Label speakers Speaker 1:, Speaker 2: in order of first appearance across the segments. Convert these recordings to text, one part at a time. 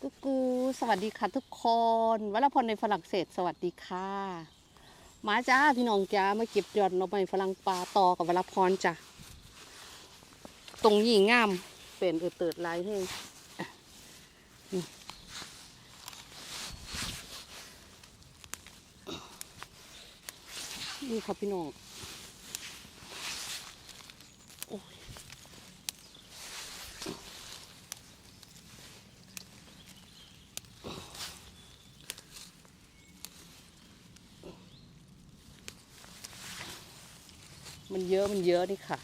Speaker 1: กูกูสวัสดีค่ะทุกคนวรพรในฝรั่งเศสสวัสดีค่ะ มาจ้าพี่น้องจ้ามาเก็บยอดน่อไม้ฝรั่งปลาต่อกับวรพรจ้ะตรงนี้งามเป็นเออเติดลายให้อะนี่นี่ครับพี่น้อง มันเยอะมันเยอะนี่ค่ะ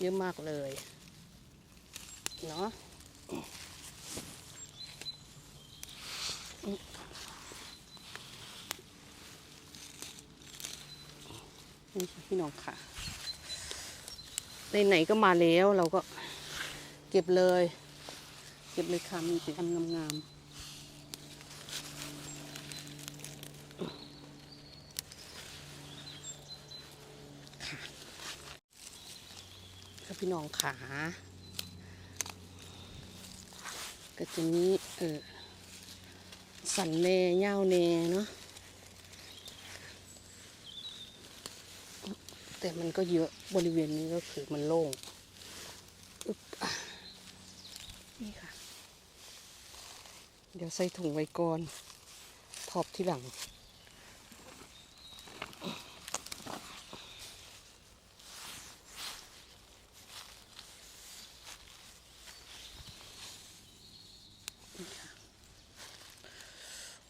Speaker 1: เยอะมากเลย เนาะนี่ค่ะพี่น้องค่ะไหนๆก็มาแล้วเราก็เก็บเลย เก็บเลยค่ะมีเป็นอันงามๆ ค่ะพี่น้องขาก็จะมีเออสันแน่เง่าแน่เนาะแต่มันก็เยอะบริเวณนี้ก็คือมันโล่งนี่ค่ะ เดี๋ยวใส่ถุงไว้ก่อน ทอบที่หลัง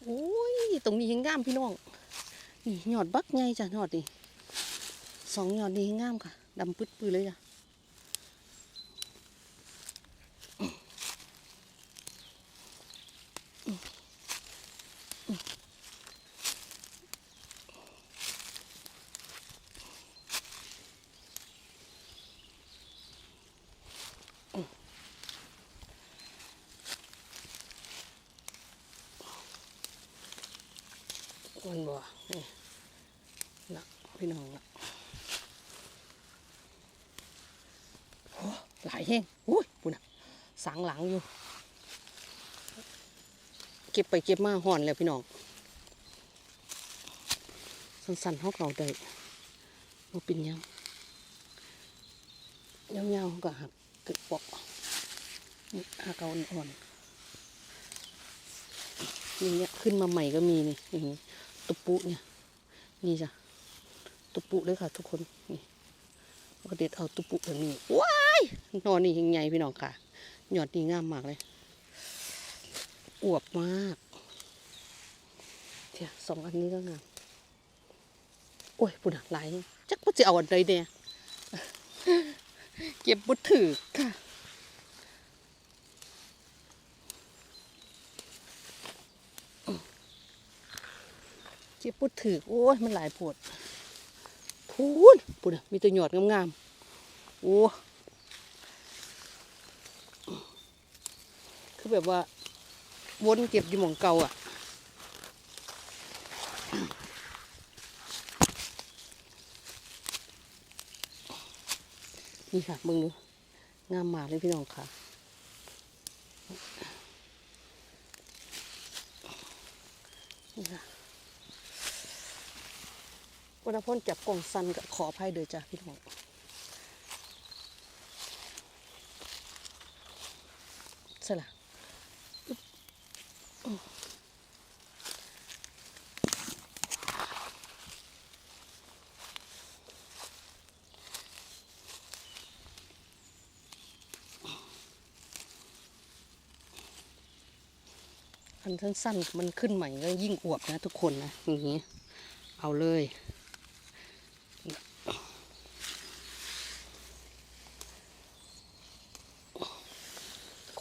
Speaker 1: โอ้ย ตรงนี้ยังงามพี่น้องนี่หยอดบักไงจ้ะหยอดนี่สองหยอดนี้ยังงามค่ะดำปื๊ดปื้เลยจ้ะ มันบ่นี่นะพี่น้องนะโอ้หลายแห้งอุ้ยปุ่นน่ะสางหลังอยู่ เก็บไปเก็บมาห่อนแล้วพี่น้อง สั้นๆเขาเก่าได้มาเป็นยังยาวๆก็หักเกิดปอกหักเอาอ่อนๆนี่เนี่ยขึ้นมาใหม่ก็มีนี่อย่างนี้ ตุปุเนี่ย นี่จ้ะ ตุปุเลยค่ะ ทุกคน นี่ก็เด็ดเอาตุปุแบบนี้ ว้าย นอนนี่ยังไงพี่น้องค่ะ หยอดนี่งามมากเลย อวบมากเดี๋ยวสองอันนี้ก็งาม โอ้ยปุ่นอะหลายจักว่าจะเอาอันใดเนี่ยเก็บบุถือค่ะ เก็บบุถือโอ้ยมันหลายปวดพูนปุ่นอะมีตัวหยอดงามๆโอ้คือแบบว่าวนเก็บอยู่หมองเก่าอะนี่ค่ะมึงดูงามมากเลยพี่น้องค่ะนี่ค่ะ วันพ่นจับกล่องซันกับขออภัยเด้อจ้ะพี่น้องสละอึ๊บอืมอันสั้นๆมันขึ้นใหม่ก็ยิ่งอวบนะทุกคนนะอย่างนี้เอาเลย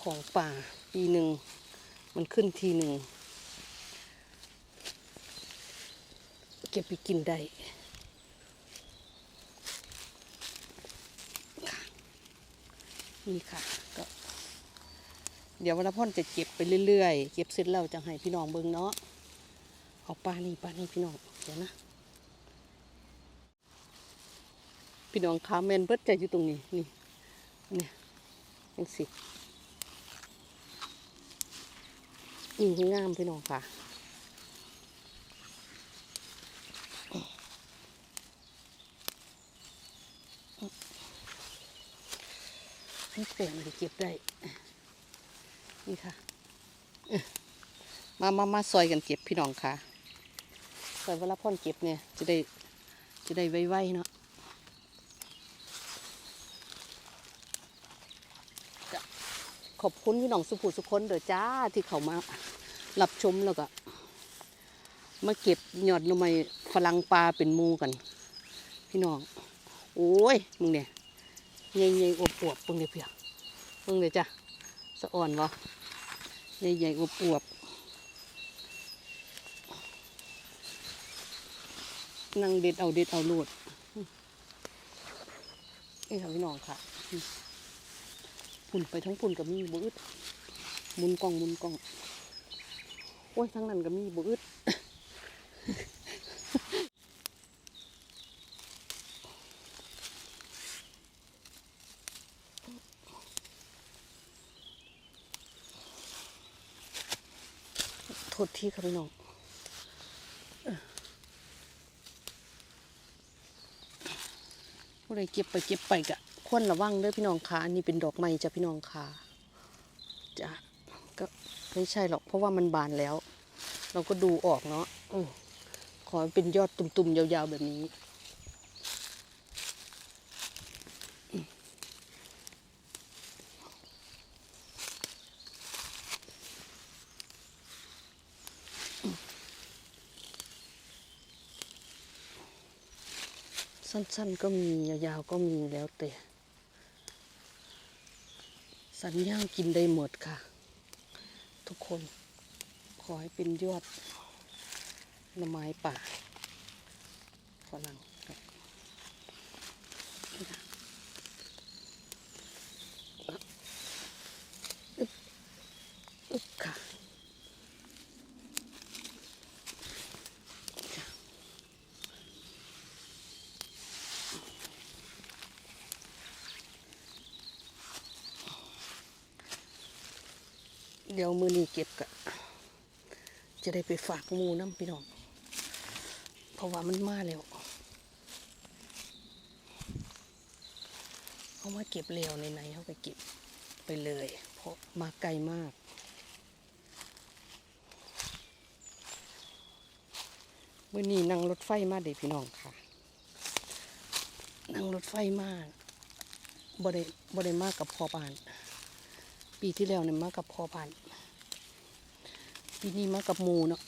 Speaker 1: ของป่าปีหนึ่ง มันขึ้นทีหนึ่ง เก็บไปกินได้นี่ค่ะก็เดี๋ยววันพ่อนจะเก็บไปเรื่อยๆ เก็บเสร็จแล้วจะให้พี่น้องเบิ่งเนาะเอาปลานี่ปลานี่พี่น้องเดี๋ยวนะ พี่น้องขาแมนเบิดใจอยู่ตรงนี้นี่เนี่ยยังสิ นี่ให้งามพี่น้องค่ะให้เปลี่ยนมันเก็บได้ นี่ค่ะ มามามาซอยกันเก็บพี่น้องค่ะซอยเวลาพ่อนเก็บเนี่ย จะได้ จะได้ไวๆเนาะ ขอบคุณพี่น้องสุภูสุคนเด้อจ้าที่เขามารับชมแล้วก็ มาเก็บยอดหน่อไม้ฝรั่งปลาเป็นมูกัน พี่น้อง โอ้ยมึงเนี่ยใหญ่ๆอวบๆเพิ่งเนี่ยเพียเพิ่งเลยจ้ะสะอ่อนวะใหญ่ๆอวบนั่งเด็ดเอาเด็ดเอาลูดนี่ค่ะพี่น้องค่ะ ปุ่นไปทั้งปุ่นกับมีบอึดหมุนกล้องหมุนกล้องโอ้ยทั้งนั้นก็มีบอึดโทษที่ค่ะพี่น้องอ้อผู้ใดเก็บไปเก็บไปกะ ควรระวังเด้อพี่น้องค่ะอันนี้เป็นดอกไม้จ้ะพี่น้องค่ะจ้ะก็ไม่ใช่หรอกเพราะว่ามันบานแล้ว เราก็ดูออกเนาะอขอให้เป็นยอดตุ่มๆยาวๆแบบนี้สั้นๆก็มียาวๆก็มีแล้วแต่ สัญญากินได้หมดค่ะ ทุกคนขอให้เป็นยอดหน่อไม้ป่าฝรั่งครับอึ๊บอึ๊บค่ะ เดี๋ยวมือนี้เก็บกะจะได้ไปฝากมูน้ำพี่น้อง เพราะว่ามันมาแล้วเขามาเก็บเร็วในไหนเขาก็เก็บไปเลย เพราะมาไกลมากมื่อนี้นั่งรถไฟมาเด็พี่น้องค่ะ นั่งรถไฟมาบ่ได้บ่ได้มากกับพ่อบาน ปีที่แล้วเนี่ยมากับพ่อบาน ปีนี้มากับหมูเนาะ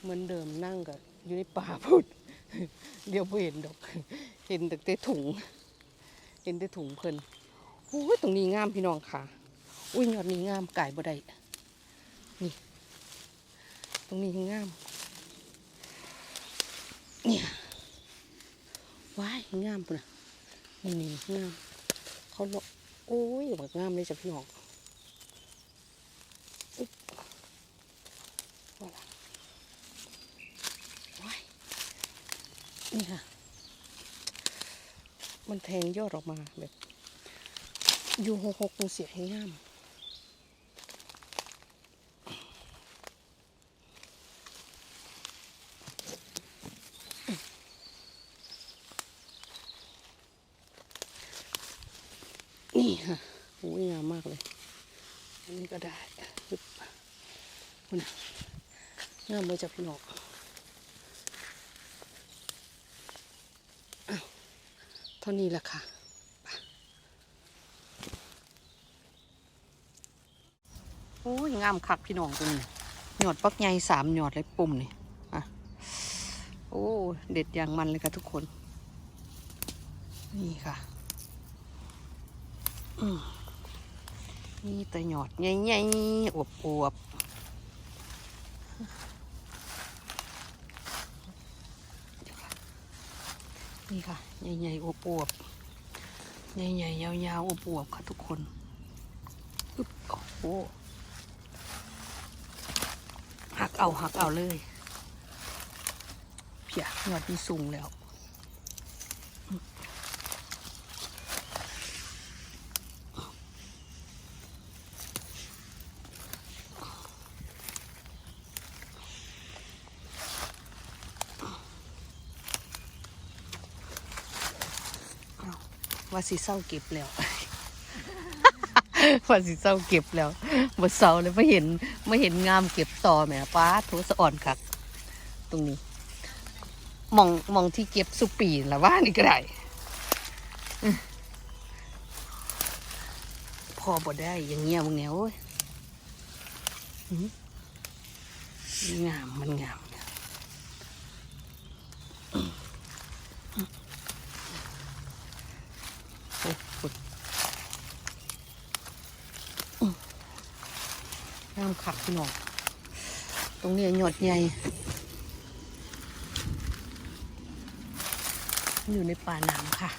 Speaker 1: เหมือนเดิมนั่งกับอยู่ในป่าพุดเดี๋ยวบ่เห็นดอก เห็นแต่แต่ถุง เห็นแต่ถุงเพิ่นโอ้ยตรงนี้งามพี่น้องค่ะ อุ้ยยอดนี้งามไก่บ่ได้นี่ ตรงนี้งาม เนี่ย ว้ายงามปุ่นนะนี่นี่งาม เขาเลาะโอ้ยแบบงามเลยจ้ะพี่น้องว้ายนี่ค่ะ มันแทงยอดออกมาแบบ อยู่หกหกมันเสียให้งาม นี่ค่ะโอ้ยงามมากเลย อันนี้ก็ได้ปึ๊บคุณงามเลยจ้ะพี่น้องเท่านี้แหละค่ะโอ้ยงามคักพี่น้องตรงนี้หยอดปักใหญ่สามหยอดเลยปุ่มนี่อะโอ้ เด็ดอย่างมันเลยค่ะทุกคน นี่ค่ะ นี่แต่หยอดใหญ่ๆอวบอวบนี่ค่ะ ใหญ่ๆอวบอวบใหญ่ๆยาวๆอวบอวบค่ะทุกคนอึ๊บโอ้โหหักเอาหักเอาเลยเพียหยอดนี่สูงแล้ว ว่าสิเศร้าเก็บแล้วว่าสิเศร้าเก็บแล้วบ่เศร้าเลยไม่เห็นไม่เห็นงามเก็บต่อแหมป้าดโทสะอ่อนคัก ตรงนี้มองมองที่เก็บสุปีนละว่านี่ก็ได้อื้อพอบ่ได้อย่างเงี้ยมึงเนี่ยโอ้ยอื้องามมันงามโอ้ยฝุ่นอื้ องามขักพี่น้องตรงนี้หยอดใหญ่ อยู่ในป่าหนามค่ะ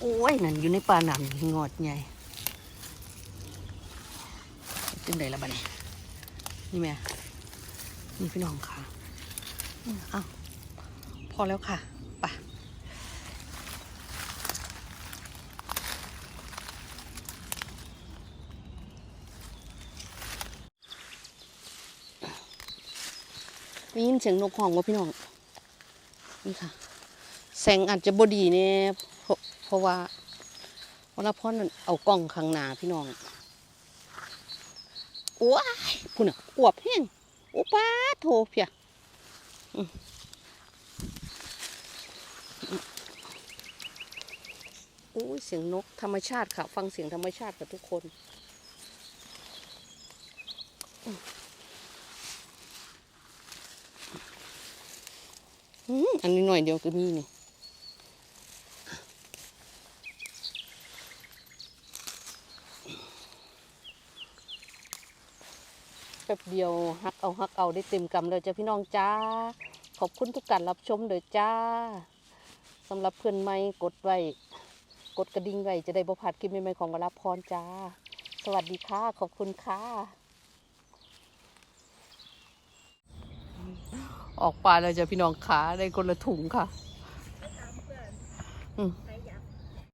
Speaker 1: โอ้ยนั่นอยู่ในป่าหนามงอดใหญ่จึงไดละบ้านี่นี่แม่นี่พี่น้องค่ะอ้าวพอแล้วค่ะ ไปได้ยินเสียงนกห้องว่าพี่น้อง นี่ค่ะ แสงอาจจะบดีเนี่ยเพราะเพราะว่าเวลาพ่อนั่นเอากล้องข้างหน้าพี่น้องว้ายพุ่นอะอวบแห้งโอ้ป้าโถเพียโอ้ยเสียงนกธรรมชาติค่ะ ฟังเสียงธรรมชาติกับทุกคน อันนี้หน่อยเดียวก็มีนี่แป๊บเดียวฮักเอาฮักเอาได้เต็มกำเลยจ้ะพี่น้องจ้า ขอบคุณทุกการรับชมเด้อจ้าสำหรับเพื่อนใหม่กดไว้ กดกระดิ่งไว้จะได้บ่พลาดคลิปใหม่ๆของวราพรจ้า สวัสดีค่ะ ขอบคุณค่ะ ออกปลาเลยจ้ะพี่น้องขาได้คนละถุงค่ะ
Speaker 2: อื
Speaker 1: ม